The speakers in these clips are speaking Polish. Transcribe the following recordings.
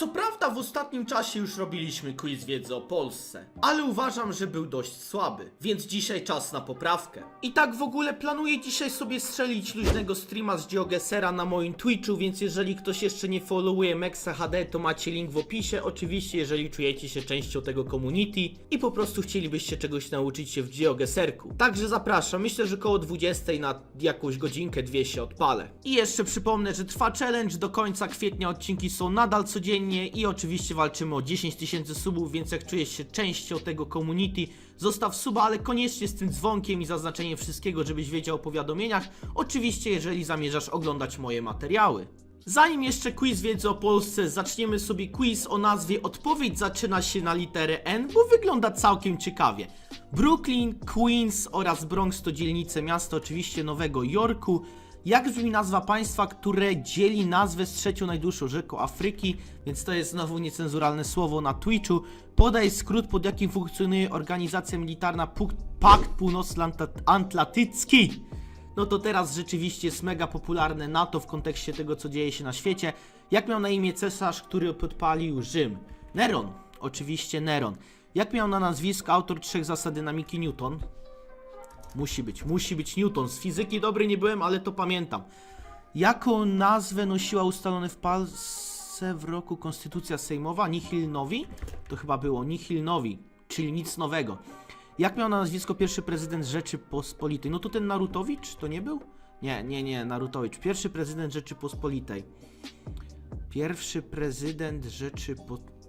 Co prawda w ostatnim czasie już robiliśmy quiz wiedzy o Polsce, ale uważam, że był dość słaby, więc dzisiaj czas na poprawkę. I tak w ogóle planuję dzisiaj sobie strzelić luźnego streama z GeoGesera na moim Twitchu, więc jeżeli ktoś jeszcze nie followuje Mexa HD, to macie link w opisie. Oczywiście, jeżeli czujecie się częścią tego community i po prostu chcielibyście czegoś nauczyć się w GeoGeserku. Także zapraszam, myślę, że koło 20 na jakąś godzinkę, dwie się odpalę. I jeszcze przypomnę, że trwa challenge, do końca kwietnia odcinki są nadal codziennie i oczywiście walczymy o 10 tysięcy subów, więc jak czujesz się częścią tego community, zostaw suba, ale koniecznie z tym dzwonkiem i zaznaczeniem wszystkiego, żebyś wiedział o powiadomieniach. Oczywiście, jeżeli zamierzasz oglądać moje materiały. Zanim jeszcze quiz wiedzy o Polsce, zaczniemy sobie quiz o nazwie Odpowiedź zaczyna się na literę N, bo wygląda całkiem ciekawie. Brooklyn, Queens oraz Bronx to dzielnice miasta oczywiście Nowego Jorku. Jak brzmi nazwa państwa, które dzieli nazwę z trzecią najdłuższą rzeką Afryki, więc to jest znowu niecenzuralne słowo na Twitchu. Podaj skrót, pod jakim funkcjonuje organizacja militarna Pakt Północnoatlantycki. No to teraz rzeczywiście jest mega popularne NATO w kontekście tego, co dzieje się na świecie. Jak miał na imię cesarz, który podpalił Rzym? Neron. Oczywiście Neron. Jak miał na nazwisko autor trzech zasad dynamiki Newton? Musi być, musi być Newton. Z fizyki dobry nie byłem, ale to pamiętam. Jaką nazwę nosiła ustalone w Polsce w roku Konstytucja Sejmowa? Nihil Novi? To chyba było Nihil Novi, czyli nic nowego. Jak miał na nazwisko pierwszy prezydent Rzeczypospolitej? No to ten Narutowicz to nie był? Nie, nie, nie, Narutowicz. Pierwszy prezydent Rzeczypospolitej. Pierwszy prezydent Rzeczypospolitej.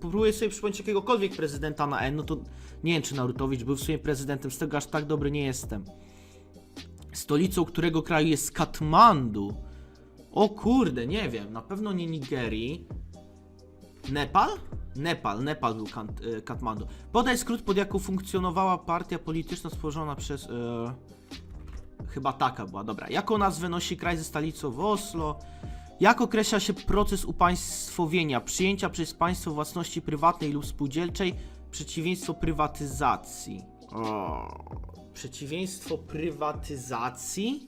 Próbuję sobie przypomnieć jakiegokolwiek prezydenta na N, no to nie wiem, czy Narutowicz był w sumie prezydentem, z tego aż tak dobry nie jestem. Stolicą którego kraju jest Katmandu? O kurde, nie wiem, na pewno nie Nigerii. Nepal? Nepal, Nepal był e, Katmandu. Podaj skrót, pod jaką funkcjonowała partia polityczna stworzona przez... E, chyba taka była, dobra. Jaką nazwę nosi kraj ze stolicą w Oslo? Jak określa się proces upaństwowienia, przyjęcia przez państwo własności prywatnej lub spółdzielczej, przeciwieństwo prywatyzacji? O, przeciwieństwo prywatyzacji?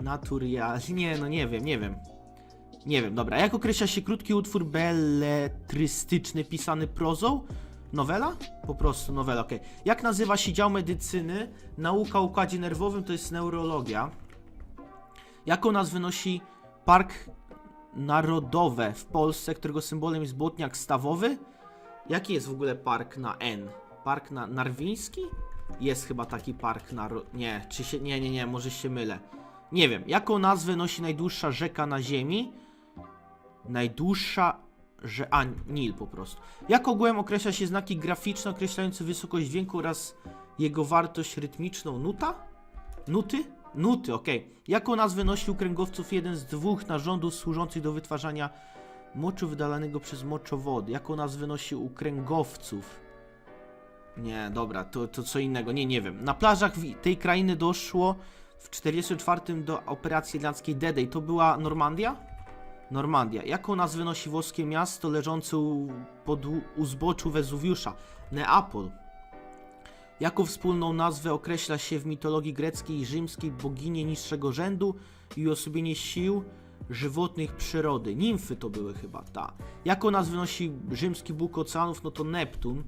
Naturia... Nie, no nie wiem, nie wiem. Nie wiem, dobra. Jak określa się krótki utwór beletrystyczny pisany prozą? Nowela? Po prostu nowela, okej. Jak nazywa się dział medycyny? Nauka o układzie nerwowym to jest neurologia. Jaką nazwę nosi Park Narodowe w Polsce, którego symbolem jest błotniak stawowy? Jaki jest w ogóle park na N? Park na Narwiński? Jest chyba taki park na... Nie, czy się... Nie, nie, nie, może się mylę. Nie wiem. Jaką nazwę nosi najdłuższa rzeka na Ziemi? Najdłuższa że a Nil po prostu. Jak ogółem określa się znaki graficzne określające wysokość dźwięku oraz jego wartość rytmiczną? Nuta? Nuty? Nuty, okej. Jaką nazwę nosi u kręgowców jeden z dwóch narządów służących do wytwarzania moczu wydalanego przez moczowody? Jaką nazwę nosi u kręgowców? Nie, dobra, to, to co innego, nie, nie wiem. Na plażach tej krainy doszło w 44 do operacji irlandzkiej D-Day. To była Normandia? Normandia. Jaką nazwę nosi włoskie miasto leżące u, pod, u zboczu Wezuwiusza? Neapol. Jaką wspólną nazwę określa się w mitologii greckiej i rzymskiej bogini niższego rzędu i osobienie sił żywotnych przyrody? Nimfy to były chyba, ta. Jaką nazwę nosi rzymski bóg oceanów? No to Neptun.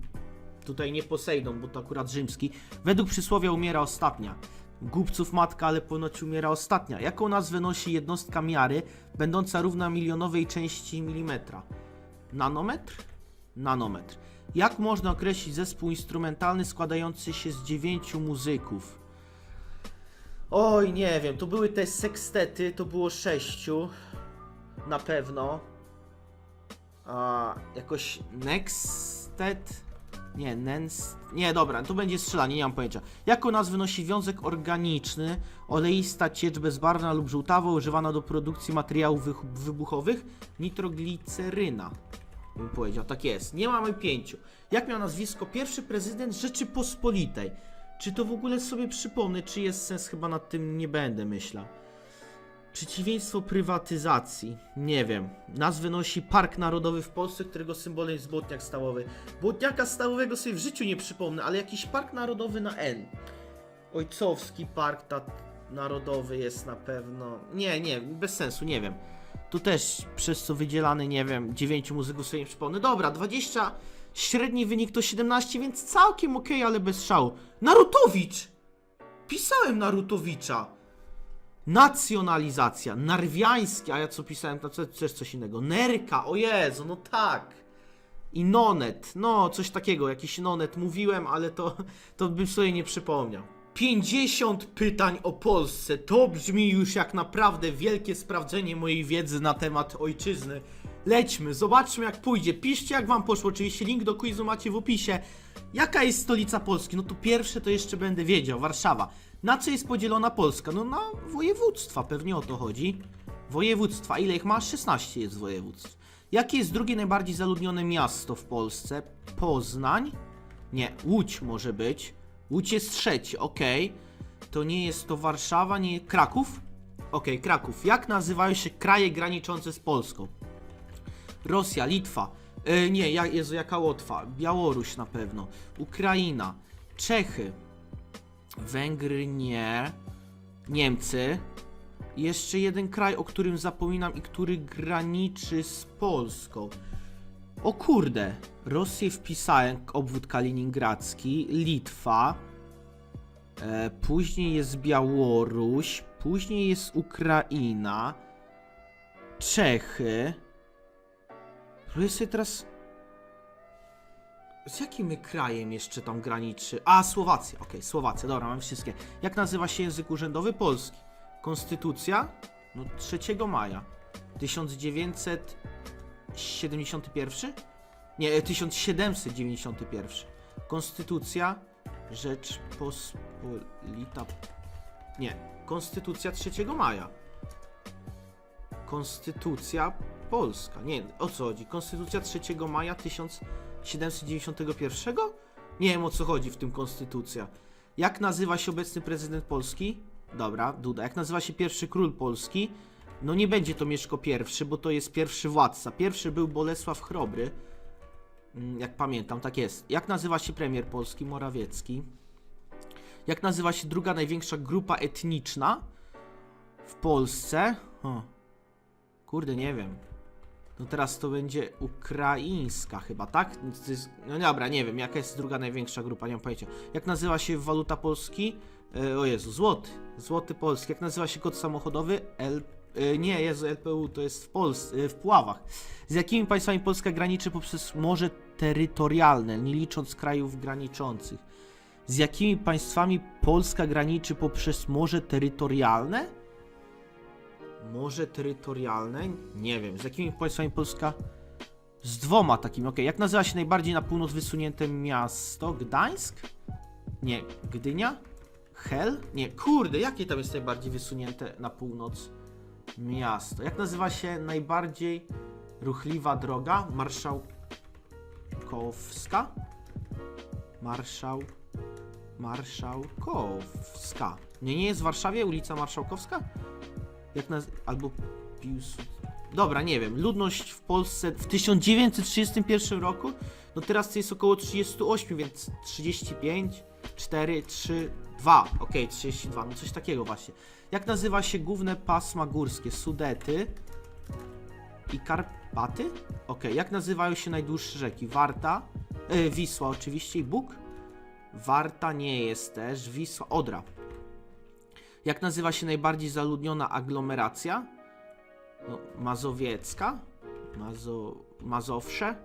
Tutaj nie Posejdon, bo to akurat rzymski. Według przysłowia umiera ostatnia. Głupców matka, ale ponoć umiera ostatnia. Jaką nazwę nosi jednostka miary, będąca równa milionowej części milimetra? Nanometr? Nanometr. Jak można określić zespół instrumentalny składający się z dziewięciu muzyków? Oj, nie wiem, to były te sekstety, to było sześciu. Na pewno. A, jakoś Nextet? Nie, Nens... Nie, dobra, to będzie strzelanie, nie mam pojęcia. Jaką nazwę nosi wiązek organiczny, oleista ciecz bezbarwna lub żółtawa, używana do produkcji materiałów wych- wybuchowych? Nitrogliceryna. Bym powiedział, tak jest. Nie mamy pięciu. Jak miał nazwisko pierwszy prezydent Rzeczypospolitej? Czy to w ogóle sobie przypomnę, czy jest sens? Chyba nad tym nie będę myślał. Przeciwieństwo prywatyzacji. Nie wiem. Nazwę nosi Park Narodowy w Polsce, którego symbolem jest błotniak stałowy. Błotniaka stałowego sobie w życiu nie przypomnę, ale jakiś park narodowy na N. Ojcowski Park narodowy jest na pewno. Nie, nie, bez sensu, nie wiem. To też przez co wydzielany, nie wiem, 9 muzyków sobie nie przypomnę. Dobra, 20, średni wynik to 17, więc całkiem okej, ale bez szału. Narutowicz! Pisałem Narutowicza. Nacjonalizacja, narwiańskie, a ja co pisałem, to też coś innego. Nerka, o Jezu, no tak. I nonet, no coś takiego, jakiś nonet mówiłem, ale to, to bym sobie nie przypomniał. 50 pytań o Polsce, to brzmi już jak naprawdę wielkie sprawdzenie mojej wiedzy na temat ojczyzny. Lećmy, zobaczmy jak pójdzie. Piszcie jak wam poszło, oczywiście link do quizu macie w opisie. Jaka jest stolica Polski? No to pierwsze to jeszcze będę wiedział, Warszawa. Na co jest podzielona Polska? No na województwa, pewnie o to chodzi. Województwa, ile ich ma? 16 jest województw. Jakie jest drugie najbardziej zaludnione miasto w Polsce? Poznań? Nie, Łódź może być. Łódź jest trzeci, okej. To nie jest to Warszawa, nie Kraków? Okej, Kraków. Jak nazywają się kraje graniczące z Polską? Rosja, Litwa. E, nie, ja, Jezu, jaka Łotwa? Białoruś na pewno. Ukraina. Czechy. Węgry nie. Niemcy. Jeszcze jeden kraj, o którym zapominam i który graniczy z Polską. O kurde, Rosję wpisałem, obwód kaliningradzki, Litwa, e, później jest Białoruś, później jest Ukraina, Czechy. Próbuję sobie teraz... Z jakim krajem jeszcze tam graniczy? A, Słowacja, okej, Słowacja, dobra, mam wszystkie. Jak nazywa się język urzędowy Polski? Konstytucja? No 3 maja. 1971? Nie, e, 1791. Konstytucja Rzeczpospolita. Nie, Konstytucja 3 maja. Konstytucja Polska. Nie, o co chodzi? Konstytucja 3 maja 1791? Nie wiem o co chodzi w tym konstytucja. Jak nazywa się obecny prezydent Polski? Dobra, Duda. Jak nazywa się pierwszy król Polski? No nie będzie to Mieszko I, bo to jest pierwszy władca. Pierwszy był Bolesław Chrobry. Mm, Jak pamiętam, tak jest. Jak nazywa się premier Polski? Morawiecki. Jak nazywa się druga największa grupa etniczna w Polsce? O. Kurde, nie wiem. No teraz to będzie ukraińska chyba, tak? No dobra, nie wiem, jaka jest druga największa grupa, nie mam pojęcia. Jak nazywa się waluta Polski? E, o Jezu, złoty. Złoty polski. Jak nazywa się kod samochodowy? L... E, nie, Jezu, LPU to jest w Polsce, w Puławach. Z jakimi państwami Polska graniczy poprzez morze terytorialne, nie licząc krajów graniczących? Z jakimi państwami Polska graniczy poprzez morze terytorialne? Morze terytorialne? Nie wiem. Z jakimi państwami Polska? Z dwoma takimi, okej. Jak nazywa się najbardziej na północ wysunięte miasto? Gdańsk? Nie. Gdynia? Hel? Nie, kurde, jakie tam jest najbardziej wysunięte na północ miasto? Jak nazywa się najbardziej ruchliwa droga? Marszałkowska? Marszał... Marszałkowska. Nie, nie jest w Warszawie ulica Marszałkowska? Jak naz... albo Piłs... Dobra, nie wiem. Ludność w Polsce w 1931 roku? No teraz jest około 38, więc 35, 4, 3, 2. Okej, 32, no coś takiego właśnie. Jak nazywa się główne pasma górskie? Sudety i Karpaty? Okej, jak nazywają się najdłuższe rzeki? Warta, e, Wisła oczywiście i Bóg? Warta nie jest też, Wisła, Odra. Jak nazywa się najbardziej zaludniona aglomeracja? No, Mazowiecka? Mazo... Mazowsze?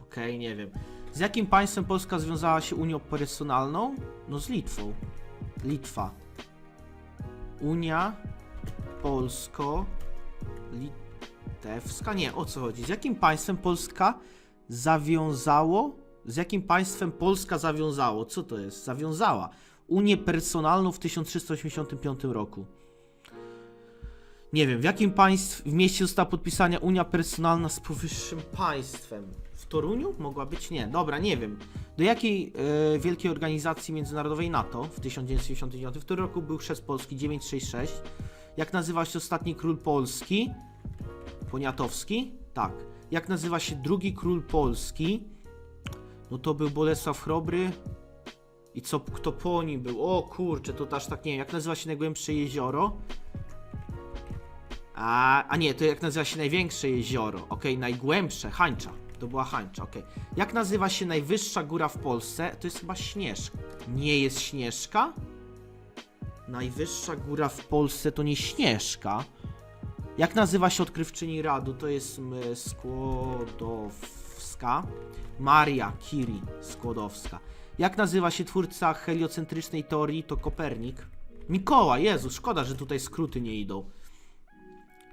Okej, nie wiem. Z jakim państwem Polska związała się Unią Personalną? No z Litwą. Litwa. Unia Polsko... Litewska? Nie, o co chodzi? Z jakim państwem Polska zawiązało? Z jakim państwem Polska zawiązało? Co to jest? Zawiązała. Unię personalną w 1385 roku. Nie wiem, w jakim państw, w mieście została podpisana Unia Personalna z powyższym państwem? W Toruniu? Mogła być? Nie, dobra, nie wiem. Do jakiej e, wielkiej organizacji międzynarodowej NATO w 1979? W którym roku był chrzest Polski 966? Jak nazywa się ostatni król Polski? Poniatowski? Tak. Jak nazywa się drugi król Polski? No to był Bolesław Chrobry. I co, kto po nim był? O kurczę, to aż tak nie wiem. Jak nazywa się najgłębsze jezioro? A, a nie, to jak nazywa się największe jezioro? Okej, najgłębsze, Hańcza. To była Hańcza, okej. Jak nazywa się najwyższa góra w Polsce? To jest chyba Śnieżka. Nie jest Śnieżka? Najwyższa góra w Polsce to nie Śnieżka. Jak nazywa się odkrywczyni Radu? To jest Skłodowska. Maria Curie Skłodowska. Jak nazywa się twórca heliocentrycznej teorii? To Kopernik. Mikołaj, Jezu, szkoda, że tutaj skróty nie idą.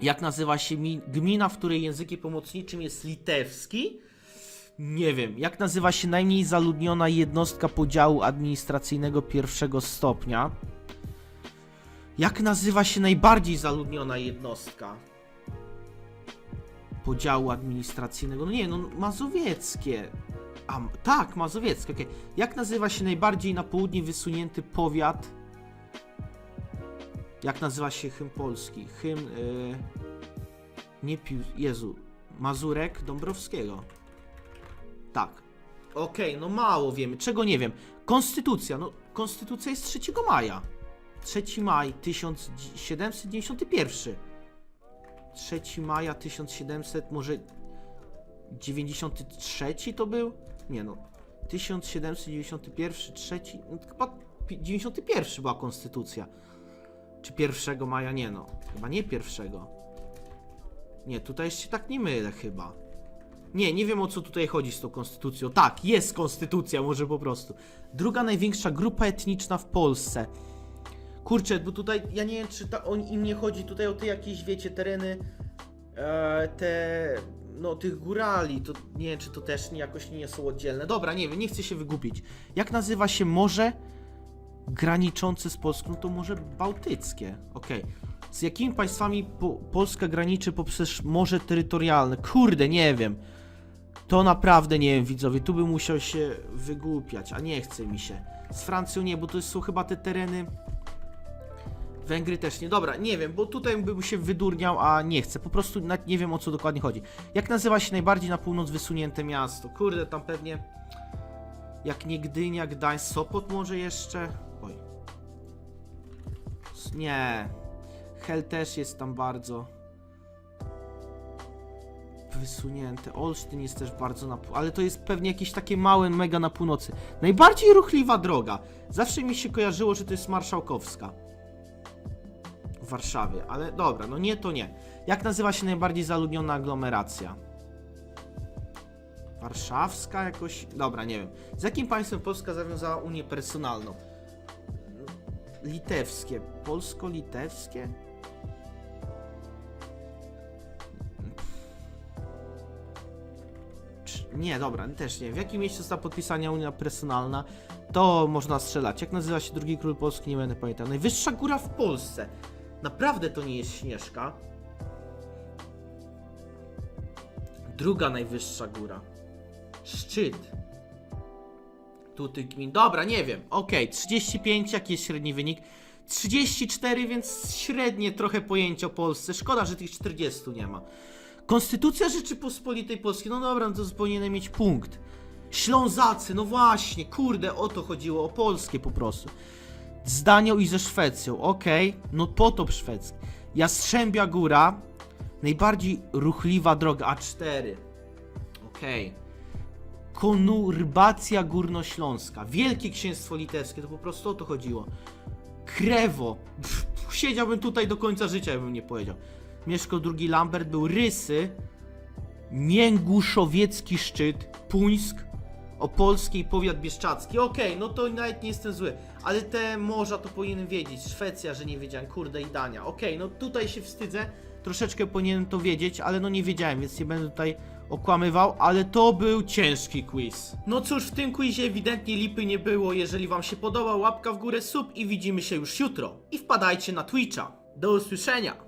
Jak nazywa się mi- gmina, w której językiem pomocniczym jest litewski? Nie wiem. Jak nazywa się najmniej zaludniona jednostka podziału administracyjnego pierwszego stopnia? Jak nazywa się najbardziej zaludniona jednostka podziału administracyjnego? No nie, no mazowieckie. A, tak, mazowieckie, okej. Jak nazywa się najbardziej na południe wysunięty powiat? Jak nazywa się hymn polski? Hymn, yy, nie pił, Jezu, Mazurek Dąbrowskiego. Tak. Okej, no mało wiemy. Czego nie wiem? Konstytucja, no konstytucja jest 3 maja. 3 maj 1791. 3 maja 1700, może 93 to był? Nie no. 1791, trzeci, no, chyba pi- 91 była konstytucja. Czy 1 maja? Nie no. Chyba nie 1. Nie, tutaj się tak nie mylę chyba. Nie, nie wiem o co tutaj chodzi z tą konstytucją. Tak, jest konstytucja, może po prostu. Druga największa grupa etniczna w Polsce. Kurczę, bo tutaj ja nie wiem, czy ta, on, im nie chodzi tutaj o te jakieś, wiecie, tereny, e, te, no, tych górali, to nie wiem, czy to też nie, jakoś nie są oddzielne. Dobra, nie wiem, nie chcę się wygubić. Jak nazywa się morze graniczące z Polską? To Morze Bałtyckie, okej. Z jakimi państwami po, Polska graniczy poprzez morze terytorialne? Kurde, nie wiem. To naprawdę nie wiem, widzowie, tu bym musiał się wygłupiać, a nie chce mi się. Z Francją nie, bo to są chyba te tereny... Węgry też nie. Dobra, nie wiem, bo tutaj bym się wydurniał, a nie chcę. Po prostu nie wiem o co dokładnie chodzi. Jak nazywa się najbardziej na północ wysunięte miasto? Kurde, tam pewnie. Jak nie Gdynia, Gdańsk, Sopot może jeszcze? Nie. Hel też jest tam bardzo. Wysunięte. Olsztyn jest też bardzo na ale to jest pewnie jakieś takie małe, mega na północy. Najbardziej ruchliwa droga. Zawsze mi się kojarzyło, że to jest Marszałkowska w Warszawie, ale dobra, no nie to nie. Jak nazywa się najbardziej zaludniona aglomeracja? Warszawska jakoś? Dobra, nie wiem. Z jakim państwem Polska zawiązała unię personalną? Litewskie. Polsko-litewskie? Nie, dobra, też nie. W jakim miejscu została podpisana unia personalna? To można strzelać. Jak nazywa się drugi król Polski? Nie będę pamiętał. Najwyższa góra w Polsce. Naprawdę to nie jest Śnieżka. Druga najwyższa góra. Szczyt. Tu tych gmin. Dobra, nie wiem. Okej, 35, jaki jest średni wynik? 34, więc średnie trochę pojęcie o Polsce. Szkoda, że tych 40 nie ma. Konstytucja Rzeczypospolitej Polskiej. No dobra, no to powinienem mieć punkt. Ślązacy, no właśnie, kurde, o to chodziło, o polskie po prostu. Z Danią i ze Szwecją, okej, no potop szwedzki. Jastrzębia Góra, najbardziej ruchliwa droga, A4. Okej. Konurbacja Górnośląska, Wielkie Księstwo Litewskie, to po prostu o to chodziło. Krewo, Pff, siedziałbym tutaj do końca życia, jakbym nie powiedział. Mieszkał drugi Lambert, był Rysy, Mięguszowiecki Szczyt, Puńsk, Opolski i powiat bieszczacki. Okej, no to nawet nie jestem zły, ale te morza to powinienem wiedzieć. Szwecja, że nie wiedziałem, kurde i Dania. Okej, no tutaj się wstydzę, troszeczkę powinienem to wiedzieć, ale no nie wiedziałem, więc nie będę tutaj okłamywał, ale to był ciężki quiz. No cóż, w tym quizie ewidentnie lipy nie było. Jeżeli wam się podoba, łapka w górę, sub i widzimy się już jutro. I wpadajcie na Twitcha. Do usłyszenia!